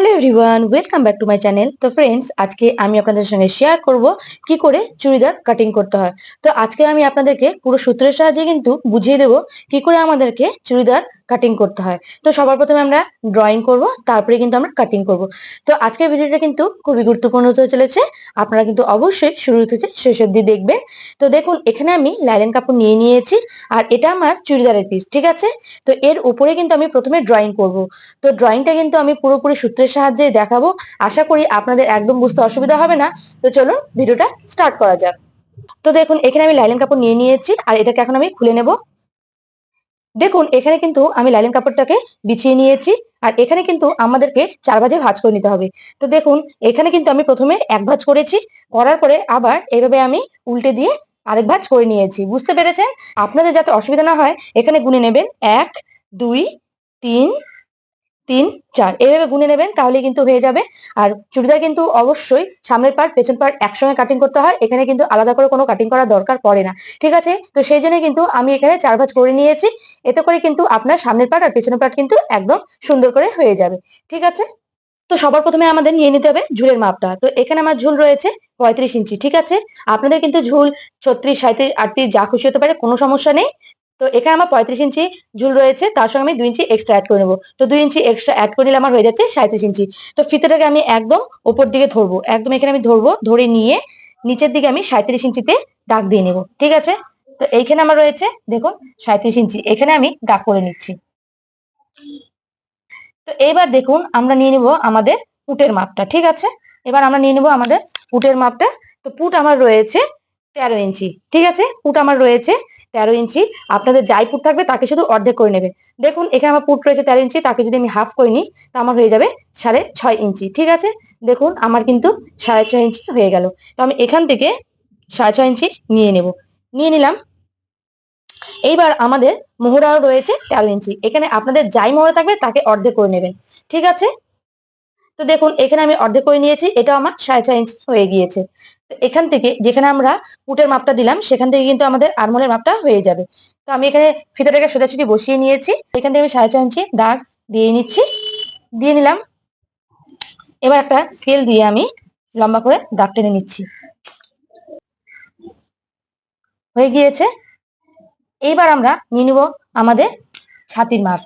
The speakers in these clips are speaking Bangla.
Hello everyone welcome back to my channel তো ফ্রেন্ডস আজকে আমি আপনাদের সঙ্গে শেয়ার করব কি করে চুড়িদার কাটিং করতে হয়। তো আজকে আমি আপনাদেরকে পুরো সূত্রের সাহায্যে কিন্তু বুঝিয়ে দেব কি করে আমাদেরকে চুড়িদার কাটিং করতে হয়। তো সবার প্রথমে আমরা ড্রয়িং করব, তারপরে কিন্তু আমরা কাটিং করব। তো আজকের ভিডিওটা কিন্তু খুবই গুরুত্বপূর্ণ হতে চলেছে। আপনারা কিন্তু অবশ্যই শুরু থেকে শেষ অব্দি দেখবেন। তো দেখুন, এখানে আমি লাইলেন কাপড় নিয়ে নিয়েছি, আর এটা আমার চুড়িদারের পিস ঠিক আছে? তো এর উপরে কিন্তু আমি প্রথমে ড্রয়িং করব। তো ড্রয়িংটা কিন্তু আমি পুরোপুরি সূত্রের সাহায্যে দেখাবো। আশা করি আপনাদের একদম বুঝতে অসুবিধা হবে না। তো চলুন, ভিডিওটা স্টার্ট করা যাক। তো দেখুন, এখানে আমি লাইলেন কাপড় নিয়ে নিয়েছি, আর এটাকে এখন আমি খুলে নেব। দেখুন, এখানে কিন্তু আমি লাইলেন কাপড়টাকে বিছিয়ে নিয়েছি, আর এখানে কিন্তু আমাদেরকে চার ভাজে ভাজ করে নিতে হবে। তো দেখুন, এখানে কিন্তু আমি প্রথমে এক ভাজ করেছি, করার পরে আবার এভাবে আমি উল্টে দিয়ে আরেক ভাজ করে নিয়েছি। বুঝতে পেরেছেন? আপনাদের যাতে অসুবিধা না হয়, এখানে গুনে নেবেন, এক, দুই, তিন তিন, চার। এইভাবে গুনে নেবেন তাহলে কিন্তু হয়ে যাবে। আর চুড়িদার কিন্তু অবশ্যই সামনের পার্ট, পেছন পার্ট একসঙ্গে কাটিং করতে হয়। এখানে কিন্তু আলাদা করে কোনো কাটিং করার দরকার পড়ে না। ঠিক আছে? তো সেই জন্য কিন্তু আমি এখানে চার ভাঁজ করে নিয়েছি। এতে করে কিন্তু আপনার সামনের পার্ট আর পেছনের পার্ট কিন্তু একদম সুন্দর করে হয়ে যাবে। ঠিক আছে? তো সবার প্রথমে আমাদের নিয়ে নিতে হবে ঝুলের মাপটা। তো এখানে আমার ঝুল রয়েছে পঁয়ত্রিশ ইঞ্চি। ঠিক আছে? আপনাদের কিন্তু ঝুল ছত্রিশ সাঁত্রিশ আটত্রিশ যা খুশি হতে পারে, কোনো সমস্যা নেই। তো এখানে আমার পঁয়ত্রিশ ইঞ্চি ঝুল রয়েছে, তার সঙ্গে আমি দুই ইঞ্চি এক্সট্রা অ্যাড করে নেব। তো দুই ইঞ্চি এক্সট্রা অ্যাড করে নিলে আমার হয়ে যাচ্ছে সাঁত্রিশ ইঞ্চি। তো ফিতেটাকে আমি একদম ওপর দিকে ধরবো, একদম এখানে আমি ধরবো, ধরে নিয়ে নিচের দিকে আমি সাঁত্রিশ ইঞ্চিতে দাগ দিয়ে নেব, ঠিক আছে? তো এইখানে আমার রয়েছে, দেখুন সাঁত্রিশ ইঞ্চি, এখানে আমি দাগ করে নিচ্ছি। তো এইবার দেখুন, আমরা নিয়ে নিব আমাদের পুটের মাপটা, ঠিক আছে? এবার আমরা নিয়ে নিব আমাদের পুটের মাপটা। তো পুট আমার রয়েছে তেরো ইঞ্চি, ঠিক আছে? পুট আমার রয়েছে তেরো ইঞ্চি। আপনাদের যাই পুট থাকবে তাকে শুধু অর্ধেক করে নেবে। দেখুন, এখানে আমার পুট রয়েছে তেরো ইঞ্চি, তাকে যদি আমি হাফ করে নিই, তা আমার হয়ে যাবে সাড়ে ছয় ইঞ্চি, ঠিক আছে? দেখুন, আমার কিন্তু সাড়ে ছয় ইঞ্চি হয়ে গেল। তো আমি এখান থেকে সাড়ে ছয় ইঞ্চি নিয়ে নেব। নিয়ে নিলাম। এইবার আমাদের মোহরাও রয়েছে তেরো ইঞ্চি। এখানে আপনাদের যাই মোহরা থাকবে তাকে অর্ধেক করে নেবেন, ঠিক আছে? তো দেখুন, এখানে আমি অর্ধেক করে নিয়েছি এটা আমার সাড়ে ছয় ইঞ্চি হয়ে গিয়েছে। এখান থেকে যেখানে আমরা পুটের মাপটা দিলাম, সেখান থেকে কিন্তু আমাদের আরমোলের মাপটা হয়ে যাবে। তো আমি এখানে ফিতাটাকে সোজাসুজি বসিয়ে নিয়েছি। এখান থেকে আমি সাড়ে ছয় ইঞ্চি দাগ দিয়ে নিচ্ছি। দিয়ে নিলাম। এবার একটা স্কেল দিয়ে আমি লম্বা করে দাগ টেনে নিচ্ছি। হয়ে গিয়েছে। এইবার আমরা নিয়ে নিব আমাদের ছাতির মাপ।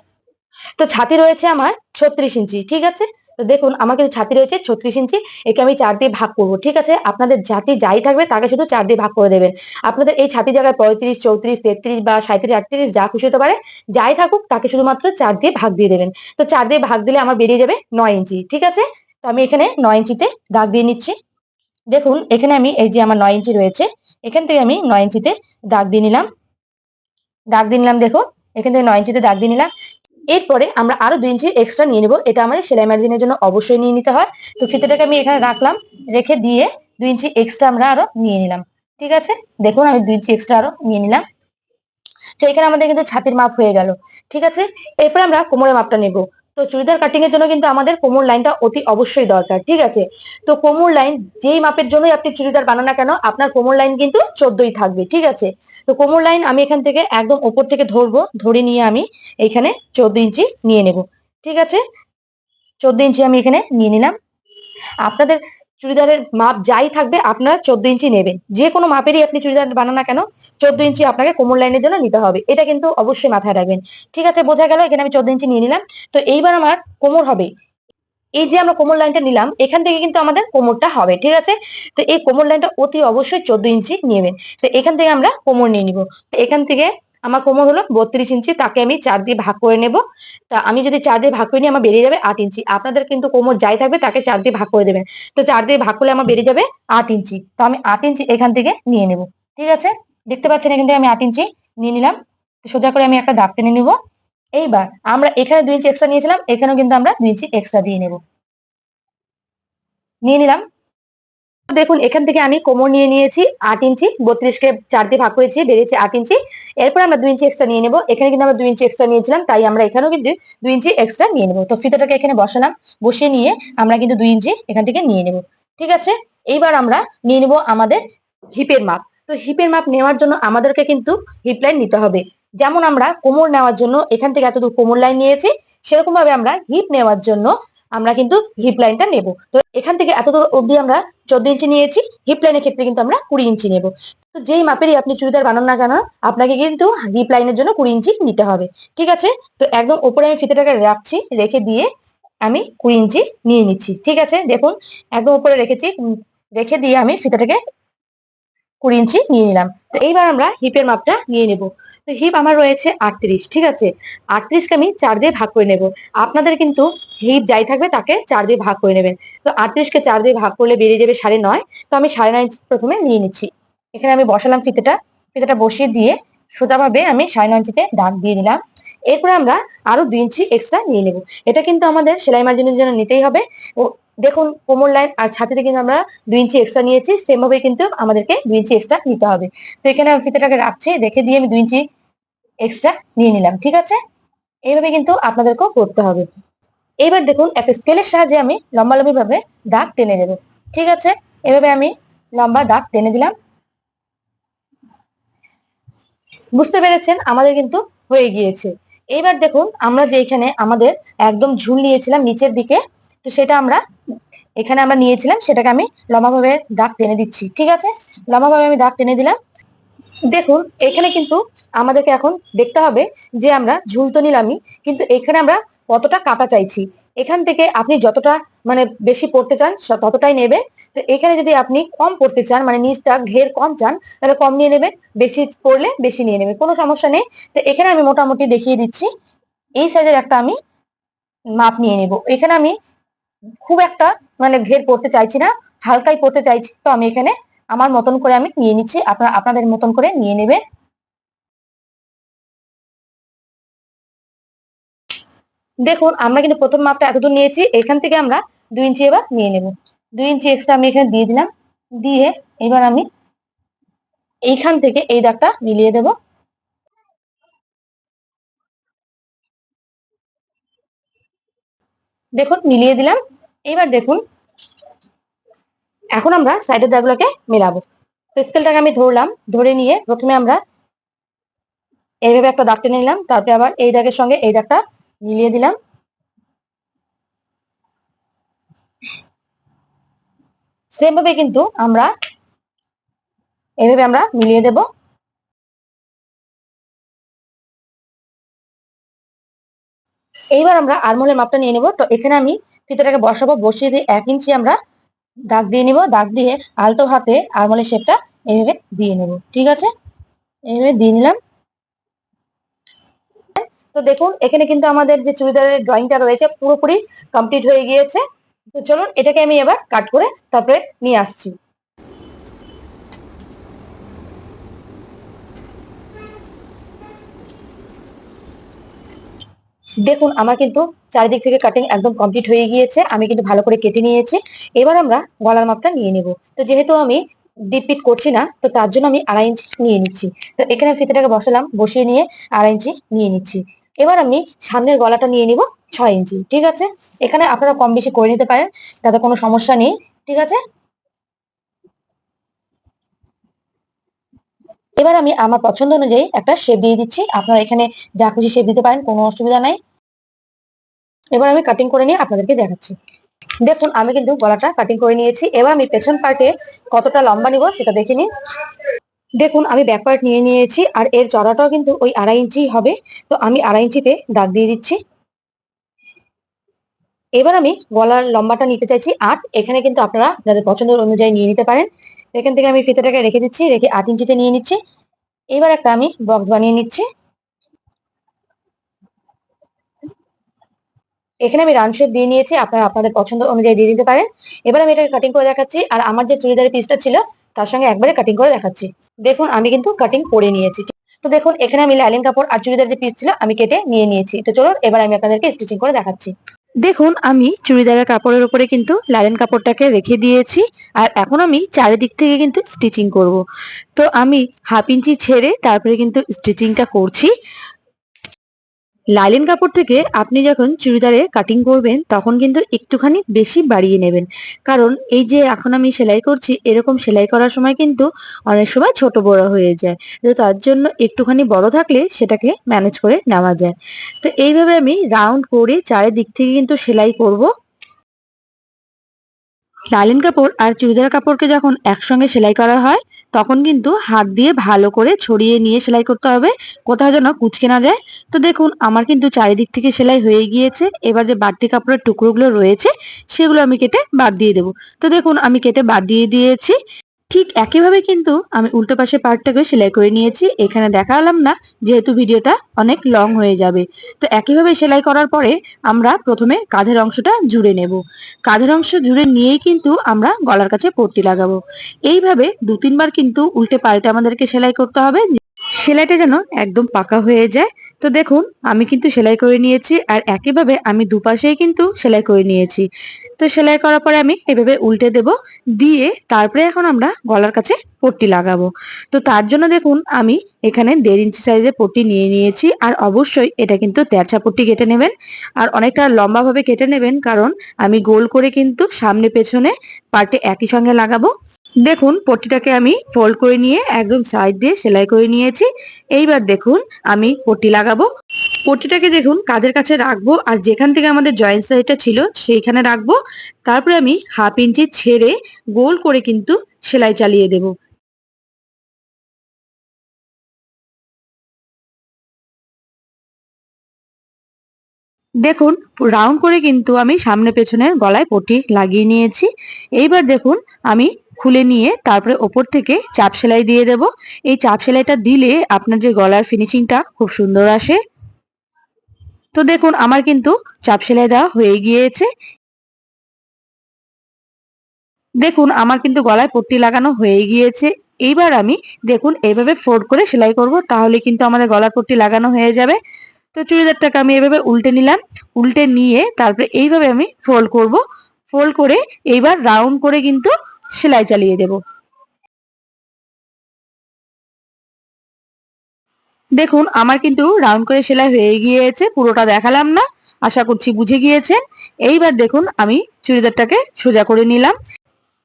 তো ছাতি রয়েছে আমার ছত্রিশ ইঞ্চি, ঠিক আছে? তো দেখুন, আমার কাছে ছাতি রয়েছে ছত্রিশ ইঞ্চি, একে আমি চার দিয়ে ভাগ করব, ঠিক আছে? আপনাদের জাতি যাই থাকবে, তাকে শুধু চার দিয়ে ভাগ করে দেবেন। আপনাদের এই ছাতি জায়গায় পঁয়ত্রিশ, চৌত্রিশ, তেত্রিশ বা সাঁত্রিশ আটত্রিশ, যা খুশি হতে পারে, যাই থাকুক, তাকে শুধুমাত্র চার দিয়ে ভাগ দিয়ে দেবেন। তো চার দিয়ে ভাগ দিলে আমার বেরিয়ে যাবে নয় ইঞ্চি, ঠিক আছে? তো আমি এখানে নয় ইঞ্চিতে দাগ দিয়ে নিচ্ছি। দেখুন, এখানে আমি এই যে আমার নয় ইঞ্চি রয়েছে, এখান থেকে আমি নয় ইঞ্চিতে দাগ দিয়ে নিলাম। দাগ দিয়ে নিলাম, দেখুন, এখান থেকে নয় ইঞ্চিতে দাগ দিয়ে নিলাম। এরপরে আমরা আরও দুই ইঞ্চি এক্সট্রা নিয়ে নেব। এটা আমাদের সেলাই মার্জিনের জন্য অবশ্যই নিয়ে নিতে হয়। তো ফিতেটাকে আমি এখানে রাখলাম, রেখে দিয়ে দুই ইঞ্চি এক্সট্রা আমরা আরও নিয়ে নিলাম। ঠিক আছে? দেখুন আমি দুই ইঞ্চি এক্সট্রা আরও নিয়ে নিলাম। তো এখানে আমাদের কিন্তু ছাতির মাপ হয়ে গেল। ঠিক আছে? এরপর আমরা কোমরের মাপটা নেব। তো চুড়িদার কাটিং এর জন্য কিন্তু আমাদের কোমর লাইনটা অতি অবশ্যই দরকার, ঠিক আছে? তো কোমর লাইন যেই মাপের জন্যই আপনি চুড়িদার বানান কেন, আপনার কোমর লাইন কিন্তু চোদ্দই থাকবে, ঠিক আছে? তো কোমর লাইন আমি এখান থেকে একদম ওপর থেকে ধরবো, ধরে নিয়ে আমি এখানে চোদ্দ ইঞ্চি নিয়ে নেব, ঠিক আছে? চোদ্দ ইঞ্চি আমি এখানে নিয়ে নিলাম। আপনাদের চুড়িদারের মাপ যাই থাকবে, আপনারা চোদ্দ ইঞ্চি নেবেন। যে কোনো মাপেরই আপনি চুড়িদার বানান না কেন, চোদ্দ ইঞ্চি আপনাকে কোমর লাইনের জন্য নিতে হবে। এটা কিন্তু অবশ্যই মাথায় রাখবেন। ঠিক আছে, বোঝা গেল, এখানে আমি চোদ্দ ইঞ্চি নিয়ে নিলাম। তো এইবার আমার কোমর হবে। এই যে আমরা কোমর লাইনটা নিলাম, এখান থেকে কিন্তু আমাদের কোমরটা হবে, ঠিক আছে? তো এই কোমর লাইনটা অতি অবশ্যই চোদ্দ ইঞ্চি নেবেন। তো এখান থেকে আমরা কোমর নিয়ে নিব। এখান থেকে আমার কোমর হলো বত্রিশ ইঞ্চি, তাকে আমি চার দিয়ে ভাগ করে নেব। তা আমি যদি চার দিয়ে ভাগ করে নিই আমার বেরিয়ে যাবে আট ইঞ্চি। আপনাদের কিন্তু কোমর যাই থাকবে, তাকে চার দিয়ে ভাগ করে দেবেন। তো চার দিয়ে ভাগ করলে আমার বেরিয়ে যাবে আট ইঞ্চি। তো আমি আট ইঞ্চি এখান থেকে নিয়ে নেব। ঠিক আছে? দেখতে পাচ্ছেন, এখান থেকে আমি আট ইঞ্চি নিয়ে নিলাম। সোজা করে আমি একটা দাগ টেনে নিব। এইবার আমরা এখানে দুই ইঞ্চি এক্সট্রা নিয়েছিলাম, এখানেও কিন্তু আমরা দুই ইঞ্চি এক্সট্রা দিয়ে নেব। নিয়ে নিলাম। দেখুন, এখান থেকে আমি কোমর নিয়ে নিয়েছি আট ইঞ্চি, বত্রিশকে চার দিয়ে ভাগ করেছি বেরিয়েছে আট ইঞ্চি। এরপর আমরা দুই ইঞ্চি এক্সট্রা নিয়ে নেব। এখানে কিন্তু আমরা দুই ইঞ্চি এক্সট্রা নিয়েছিলাম, তাই আমরা এখানেও কিন্তু দুই ইঞ্চি এক্সট্রা নিয়ে নেব। তো ফিতাটাকে এখানে বসালাম, বসিয়ে নিয়ে আমরা কিন্তু দুই ইঞ্চি এখান থেকে নিয়ে নেব। ঠিক আছে? এইবার আমরা নিয়ে নেব আমাদের হিপের মাপ। তো হিপের মাপ নেওয়ার জন্য আমাদেরকে কিন্তু হিপ লাইন নিতে হবে। যেমন আমরা কোমর নেওয়ার জন্য এখান থেকে এতদূর কোমর লাইন নিয়েছি সেরকম ভাবে আমরা হিপ নেওয়ার জন্য আমরা কিন্তু হিপ লাইনটা নেব। তো এখান থেকে এত অবধি আমরা চোদ্দ ইঞ্চি নিয়েছি। হিপ লাইনের ক্ষেত্রে কিন্তু আমরা কুড়ি ইঞ্চি নেব। তো যেই মাপেরই আপনি চুড়িদার বানান না কেন, আপনাকে কিন্তু হিপ লাইনের জন্য কুড়ি ইঞ্চি নিতে হবে। ঠিক আছে? তো একদম উপরে আমি ফিতেটাকে রাখছি, রেখে দিয়ে আমি কুড়ি ইঞ্চি নিয়ে নিচ্ছি। ঠিক আছে? দেখুন, একদম উপরে রেখেছি রেখে দিয়ে আমি ফিতাটাকে কুড়ি ইঞ্চি নিয়ে নিলাম। তো এইবার আমরা হিপের মাপটা নিয়ে নেব। তো হিপ আমার রয়েছে আটত্রিশ, ঠিক আছে? আটত্রিশকে আমি চার দিয়ে ভাগ করে নেব। আপনাদের কিন্তু হিপ যাই থাকবে তাকে চার দিয়ে ভাগ করে নেবেন। তো আটত্রিশকে চার দিয়ে ভাগ করলে বেরিয়ে যাবে সাড়ে নয়, তো আমি সাড়ে নয় প্রথমে নিয়ে নিচ্ছি। এখানে আমি বসালাম ফিতেটা। ফিতেটা বসিয়ে দিয়ে সোজাভাবে আমি সাড়ে নয় ইঞ্চিতে দাগ দিয়ে দিলাম। এরপরে আমরা আরও দুই ইঞ্চি এক্সট্রা নিয়ে নেব। এটা কিন্তু আমাদের সেলাই মার্জিনের জন্য নিতেই হবে। ও, দেখুন, কোমর লাইন আর ছাতিতে কিন্তু আমরা দুই ইঞ্চি এক্সট্রা নিয়েছি। সেম ভাবে কিন্তু আমাদেরকে দুই ইঞ্চি এক্সট্রা নিতে হবে। তো এখানে আমি ফিতেটাকে রাখছি, রেখে দিয়ে আমি দুই ইঞ্চি এক্সট্রা নিয়ে নিলাম, ঠিক আছে? এইভাবে কিন্তু আপনাদেরকেও করতে হবে। এইবার দেখুন, একটা স্কেলের সাহায্যে আমি লম্বা লম্বি ভাবে দাগ টেনে দেব ঠিক আছে? এভাবে আমি লম্বা দাগ টেনে দিলাম। বুঝতে পেরেছেন? আমাদের কিন্তু হয়ে গিয়েছে। এইবার দেখুন, আমরা যে এখানে আমাদের একদম ঝুল নিয়েছিলাম নিচের দিকে, তো সেটা আমরা এখানে আমরা নিয়েছিলাম, সেটাকে আমি লম্বাভাবে দাগ টেনে দিচ্ছি, ঠিক আছে? লম্বাভাবে আমি দাগ টেনে দিলাম দেখুন, এখানে কিন্তু আমাদেরকে এখন দেখতে হবে যে আমরা ঝুল তো নিলামই কিন্তু এখানে আমরা কতটা কাটা চাইছি। এখান থেকে আপনি যতটা মানে বেশি পড়তে চান ততটাই নেবে তো এখানে যদি আপনি কম পড়তে চান মানে নিচটা ঘের কম চান, তাহলে কম নিয়ে নেবেন, বেশি পড়লে বেশি নিয়ে নেবেন, কোনো সমস্যা নেই। তো এখানে আমি মোটামুটি দেখিয়ে দিচ্ছি, এই সাইজের একটা আমি মাপ নিয়ে নেব। এখানে আমি খুব একটা মানে ঘের পড়তে চাইছি না, হালকাই পড়তে চাইছি, তো আমি এখানে আমার মতন করে আমি নিয়ে নিচ্ছি, আপনারা, আপনাদের মতন করে নিয়ে নেবেন। দেখুন, আমরা কিন্তু প্রথম মাপটা এতদূর নিয়েছি, এখান থেকে আমরা দুই ইঞ্চি এবার নিয়ে নেব। দুই ইঞ্চি এক্সট্রা আমি এখানে দিয়ে দিলাম, দিয়ে এবার আমি এইখান থেকে এই দাগটা মিলিয়ে দেব। দেখুন, মিলিয়ে দিলাম। এবার দেখুন এখন আমরা সাইডের দাগগুলোকে মেলাবো। তো স্কেলটাকে আমি ধরলাম, ধরে নিয়ে প্রথমে আমরা এইভাবে একটা দাগ টেনে নিলাম, তারপরে আবার এই দাগের সঙ্গে এই দাগটা মিলিয়ে দিলাম। সেম ভাবে কিন্তু আমরা এইভাবে আমরা মিলিয়ে দেব। এইবার আমরা আরমোলের মাপটা নিয়ে নেব। তো এখানে আমি ফিতেটাকে বসাবো, বসিয়ে দিয়ে এক ইঞ্চি আমরা দাগ দিয়ে নিব, দাগ দিয়ে আলতো হাতে আরমোলের শেপটা এইভাবে দিয়ে নেব, ঠিক আছে? এইভাবে দিয়ে নিলাম। তো দেখুন, এখানে কিন্তু আমাদের যে চুড়িদারের ড্রয়িংটা রয়েছে, পুরোপুরি কমপ্লিট হয়ে গিয়েছে। তো চলুন, এটাকে আমি এবার কাট করে তারপরে নিয়ে আসছি। দেখুন, আমার কিন্তু চারিদিক থেকে কাটিং একদম কমপ্লিট হয়ে গিয়েছে, আমি কিন্তু ভালো করে কেটে নিয়েছি। এবার আমরা গলার মাপটা নিয়ে নেব। তো যেহেতু আমি ডিপ পিট করছি না, তো তার জন্য আমি আড়াই ইঞ্চি নিয়ে নিচ্ছি। তো এখানে ফিতেটাকে বসালাম, বসিয়ে নিয়ে আড়াই ইঞ্চি নিয়ে নিচ্ছি। এবার আমি সামনের গলাটা নিয়ে নিব ছয় ইঞ্চি ঠিক আছে? এখানে আপনারা কম বেশি করে নিতে পারেন, তাতে কোনো সমস্যা নেই, ঠিক আছে? এবার আমি আমার পছন্দ অনুযায়ী একটা শেপ দিয়ে দিচ্ছি। আপনারা এখানে যা খুশি শেপ দিতে পারেন, কোনো অসুবিধা নাই। এবার আমি কাটিং করে নিয়ে আপনাদেরকে দেখাচ্ছি। দেখুন, আমি কিন্তু গলাটা কাটিং করে নিয়েছি। এবার আমি পেছন পার্টে কতটা লম্বা নিব সেটা দেখে নিন। দেখুন, আমি ব্যাক পার্ট নিয়ে নিয়েছি আর এর চড়াটাও কিন্তু ওই আড়াই ইঞ্চি হবে। তো আমি আড়াই ইঞ্চিতে দাগ দিয়ে দিচ্ছি। এবার আমি গলার লম্বাটা নিতে চাইছি আট। এখানে কিন্তু আপনারা আপনাদের পছন্দ অনুযায়ী নিয়ে নিতে পারেন। এখান থেকে আমি ফিতেটাকে রেখে দিচ্ছি, রেখে আট ইঞ্চিতে নিয়ে নিচ্ছি। এবার একটা আমি বক্স বানিয়ে নিচ্ছি। এখানে আমি রান শেপ দিয়ে নিয়েছি, আপনারা আপনাদের পছন্দ অনুযায়ী দিয়ে দিতে পারেন। এবার আমি এটাকে কাটিং করে দেখাচ্ছি, আর আমার যে চুড়িদারের পিসটা ছিল, তার সঙ্গে একবারে কাটিং করে দেখাচ্ছি। দেখুন, আমি কিন্তু কাটিং করে নিয়েছি। তো দেখুন, এখানে আমি লাইলিন কাপড় আর চুড়িদার যে পিস ছিল, আমি কেটে নিয়ে নিয়েছি। তো চলুন, এবার আমি আপনাদেরকে স্টিচিং করে দেখাচ্ছি। দেখুন, আমি চুড়িদারের কাপড়ের উপরে কিন্তু লালেন কাপড়টাকে রেখে দিয়েছি আর এখন আমি চারিদিক থেকে কিন্তু স্টিচিং করব। তো আমি হাফ ইঞ্চি ছেড়ে তারপরে কিন্তু স্টিচিংটা করছি। লাইলেন কাপড় থেকে আপনি যখন চুড়িদারে কাটিং করবেন, তখন কিন্তু একটুখানি বেশি বাড়িয়ে নেবেন। কারণ এই যে এখন আমি সেলাই করছি, এরকম সেলাই করার সময় কিন্তু অনেক সময় ছোট বড় হয়ে যায়। তো তার জন্য একটুখানি বড় থাকলে সেটাকে ম্যানেজ করে নেওয়া যায়। তো এইভাবে আমি রাউন্ড করে চারিদিক থেকে কিন্তু সেলাই করব। লাইলিন কাপড় আর চুড়িদার কাপড়কে যখন একসঙ্গে সেলাই করা হয় তখন কিন্তু হাত দিয়ে ভালো করে ছড়িয়ে নিয়ে সেলাই করতে হবে। কোথাও যেন কুচকে না যায়। তো দেখুন, আমার কিন্তু চারিদিক থেকে সেলাই হয়ে গিয়েছে। এবার যে বাড়তি কাপড়ের টুকরোগুলো রয়েছে, সেগুলো আমি কেটে বাদ দিয়ে দেবো। তো দেখুন, আমি কেটে বাদ দিয়ে দিয়েছি। ঠিক একইভাবে কিন্তু আমি উল্টো পাশে পার্টটাকে সেলাই করে নিয়েছি। এখানে দেখালাম না যেহেতু ভিডিওটা অনেক লং হয়ে যাবে। তো একইভাবে সেলাই করার পরে আমরা প্রথমে কাঁধের অংশটা জুড়ে নেব। কাঁধের অংশ জুড়ে নিয়েই কিন্তু আমরা গলার কাছে পট্টি লাগাবো। এইভাবে দু, তিনবার কিন্তু উল্টে পাল্টে আমাদেরকে সেলাই করতে হবে। সেলাইটা যেন একদম পাকা হয়ে যায়। তো দেখুন, আমি কিন্তু সেলাই করে নিয়েছি আর একইভাবে আমি দুপাশেই কিন্তু সেলাই করে নিয়েছি। তো সেলাই করার পরে আমি এভাবে উল্টে দেব, দিয়ে তারপরে এখন আমরা গলার কাছে পট্টি লাগাবো। তো তার জন্য দেখুন, আমি এখানে দেড় ইঞ্চি সাইজের পট্টি নিয়ে নিয়েছি আর অবশ্যই এটা কিন্তু তেরছা পট্টি কেটে নেবেন। আর অনেকটা লম্বাভাবে কেটে নেবেন, কারণ আমি গোল করে কিন্তু সামনে পেছনে পার্টে একই সঙ্গে লাগাবো। দেখুন, পট্টিটাকে আমি ফোল্ড করে নিয়ে একদম সাইড দিয়ে সেলাই করে নিয়েছি। এইবার দেখুন, আমি পট্টি লাগাবো। পটিটাকে দেখুন কাঁধের কাছে রাখব আর যেখান থেকে আমাদের জয়েন্ট সাইডটা ছিল সেইখানে রাখব। তারপরে আমি হাফ ইঞ্চি ছেড়ে গোল করে কিন্তু সেলাই চালিয়ে দেব। দেখুন রাউন্ড করে কিন্তু আমি সামনে পেছনের গলায় পটি লাগিয়ে নিয়েছি। এইবার দেখুন, আমি খুলে নিয়ে তারপরে ওপর থেকে চাপ সেলাই দিয়ে দেব। এই চাপ সেলাইটা দিলে আপনার যে গলার ফিনিশিংটা খুব সুন্দর আসে। তো দেখুন, আমার কিন্তু চাপ সেলাই দেওয়া হয়ে গিয়েছে। দেখুন, আমার কিন্তু গলায় পট্টি লাগানো হয়ে গিয়েছে। এইবার আমি দেখুন এইভাবে ফোল্ড করে সেলাই করব, তাহলে কিন্তু আমাদের গলার পট্টি লাগানো হয়ে যাবে। তো চুড়িদারটাকে আমি এভাবে উল্টে নিলাম, উল্টে নিয়ে তারপরে এইভাবে আমি ফোল্ড করব। ফোল্ড করে এইবার রাউন্ড করে কিন্তু সেলাই চালিয়ে দেব। দেখুন, আমার কিন্তু রাউন্ড করে সেলাই হয়ে গিয়েছে, পুরোটা দেখালাম না, আশা করছি বুঝে গিয়েছেন। এইবার দেখুন, আমি চুড়িদারটাকে সোজা করে নিলাম।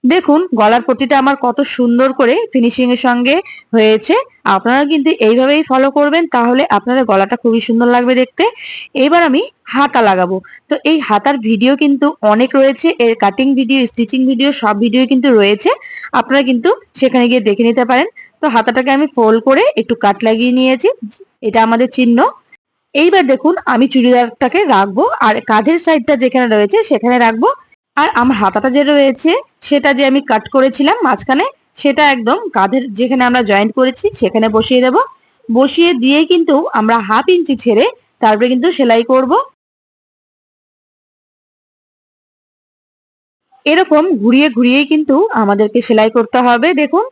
দেখুন, গলার পট্টিটা আমার কত সুন্দর করে ফিনিশিং এর সঙ্গে হয়েছে। আপনারা কিন্তু এইভাবেই ফলো করবেন, তাহলে আপনাদের গলাটা খুবই সুন্দর লাগবে দেখতে। এবার আমি হাতা লাগাবো। তো এই হাতার ভিডিও কিন্তু অনেক রয়েছে, এর কাটিং ভিডিও স্টিচিং ভিডিও সব ভিডিও কিন্তু রয়েছে। আপনারা কিন্তু সেখানে গিয়ে দেখে নিতে পারেন। তো হাতাটাকে আমি ফোল্ড করে একটু কাট লাগিয়ে নিয়েছি, এটা আমাদের চিহ্ন। এইবার দেখুন, আমি চুড়িদারটাকে রাখব, আর কাঁধের সাইডটা যেখানে রয়েছে, সেখানে রাখব। আর আমার হাতাটা যে রয়েছে, সেটা যে আমি কাট করেছিলাম মাঝখানে, সেটা একদম কাঁধের যেখানে আমরা জয়েন্ট করেছি, সেখানে বসিয়ে দেব। বসিয়ে দিয়ে কিন্তু আমরা হাফ ইঞ্চি ছেড়ে তারপরে কিন্তু সেলাই করব। এরকম ঘুরিয়ে ঘুরিয়ে কিন্তু আমাদেরকে সেলাই করতে হবে, দেখুন।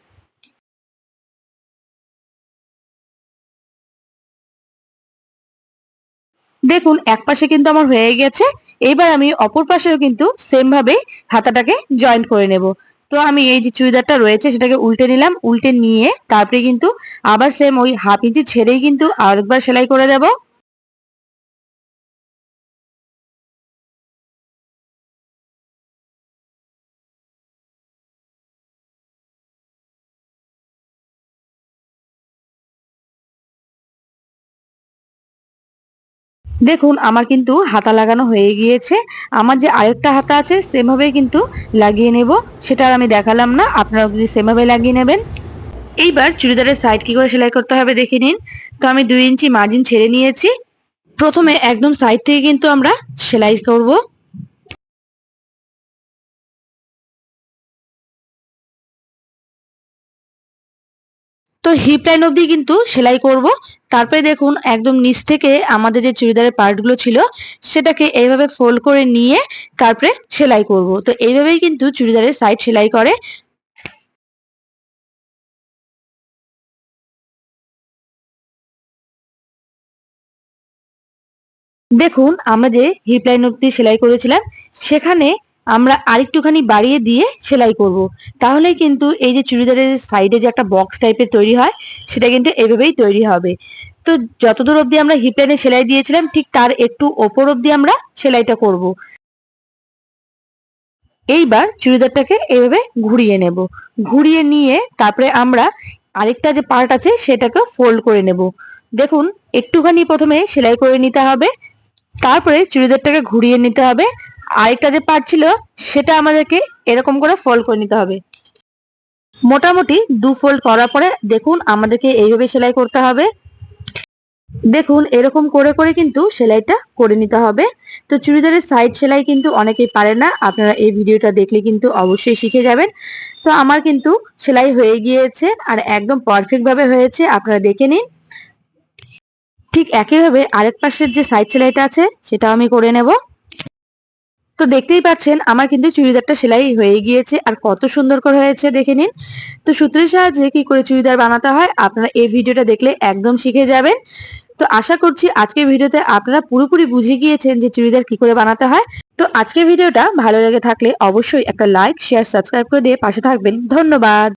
দেখুন এক পাশে কিন্তু আমার হয়ে গেছে। এবার আমি অপর পাশেও কিন্তু সেম ভাবে হাতাটাকে জয়েন্ট করে নেব। তো আমি এই যে চুড়িদারটা রয়েছে, সেটাকে উল্টে নিলাম, উল্টে নিয়ে তারপরে কিন্তু আবার সেম ওই হাফ ইঞ্চি ছেড়েই কিন্তু আরেকবার সেলাই করে দেব দেখুন, আমার কিন্তু হাতা লাগানো হয়ে গিয়েছে। আমার যে আরেকটা হাতা আছে সেমভাবে কিন্তু লাগিয়ে নেব। সেটা আর আমি দেখালাম না আপনারা যদি সেমভাবে লাগিয়ে নেবেন। এইবার চুড়িদারের সাইড কি করে সেলাই করতে হবে দেখে নিন। তো আমি দুই ইঞ্চি মার্জিন ছেড়ে নিয়েছি। প্রথমে একদম সাইড থেকে কিন্তু আমরা সেলাই করব। তো হিপ লাইন অবধি কিন্তু সেলাই করব। তারপরে দেখুন, একদম নিচ থেকে আমাদের যে চুড়িদারের পার্টগুলো ছিল, সেটাকে এইভাবে ফোল্ড করে নিয়ে তারপরে সেলাই করব। তো এইভাবেই কিন্তু চুড়িদারের সাইড সেলাই করে। দেখুন, আমরা যে হিপ লাইন অব্দি সেলাই করেছিলাম, সেখানে আমরা আরেকটুখানি বাড়িয়ে দিয়ে সেলাই করব। তাহলে কিন্তু এই যে চুড়িদারের সাইডে যে একটা বক্স টাইপের তৈরি হয়, সেটা কিন্তু এভাবেই তৈরি হবে। তো যতদূর অবধি আমরা হিপ লাইনে সেলাই দিয়েছিলাম, ঠিক তার একটু ওপর অবধি আমরা সেলাইটা করব। এইবার চুড়িদারটাকে এভাবে ঘুরিয়ে নেব। ঘুরিয়ে নিয়ে তারপরে আমরা আরেকটা যে পার্ট আছে সেটাকে ফোল্ড করে নেব। দেখুন, একটুখানি প্রথমে সেলাই করে নিতে হবে। তারপরে চুড়িদারটাকে ঘুরিয়ে নিতে হবে। আরেকটা যে পার্ট ছিল, সেটা আমাদেরকে এরকম করে ফোল্ড করে নিতে হবে। মোটামুটি দু ফোল্ড করার পরে দেখুন আমাদেরকে এইভাবে সেলাই করতে হবে। দেখুন এরকম করে করে কিন্তু সেলাইটা করে নিতে হবে। তো চুড়িদারের সাইড সেলাই কিন্তু অনেকেই পারে না, আপনারা এই ভিডিওটা দেখলে কিন্তু অবশ্যই শিখে যাবেন। তো আমার কিন্তু সেলাই হয়ে গিয়েছে আর একদম পারফেক্ট ভাবে হয়েছে, আপনারা দেখে নিন। ঠিক একইভাবে আরেক পাশের যে সাইড সেলাইটা আছে সেটা আমি করে নেব। তো দেখতেই পাচ্ছেন, আমার কিন্তু চুড়িদারটা সেলাই হয়ে গিয়েছে আর কত সুন্দর করে হয়েছে, দেখে নিন। তো সূত্রের সাহায্যে কি করে চুড়িদার বানাতে হয়, আপনারা এই ভিডিওটা দেখলে একদম শিখে যাবেন। তো আশা করছি আজকের ভিডিওতে আপনারা পুরোপুরি বুঝে গিয়েছেন যে চুড়িদার কি করে বানাতে হয়। তো আজকের ভিডিওটা ভালো লেগে থাকলে অবশ্যই একটা লাইক, শেয়ার, সাবস্ক্রাইব করে দিয়ে পাশে থাকবেন। ধন্যবাদ।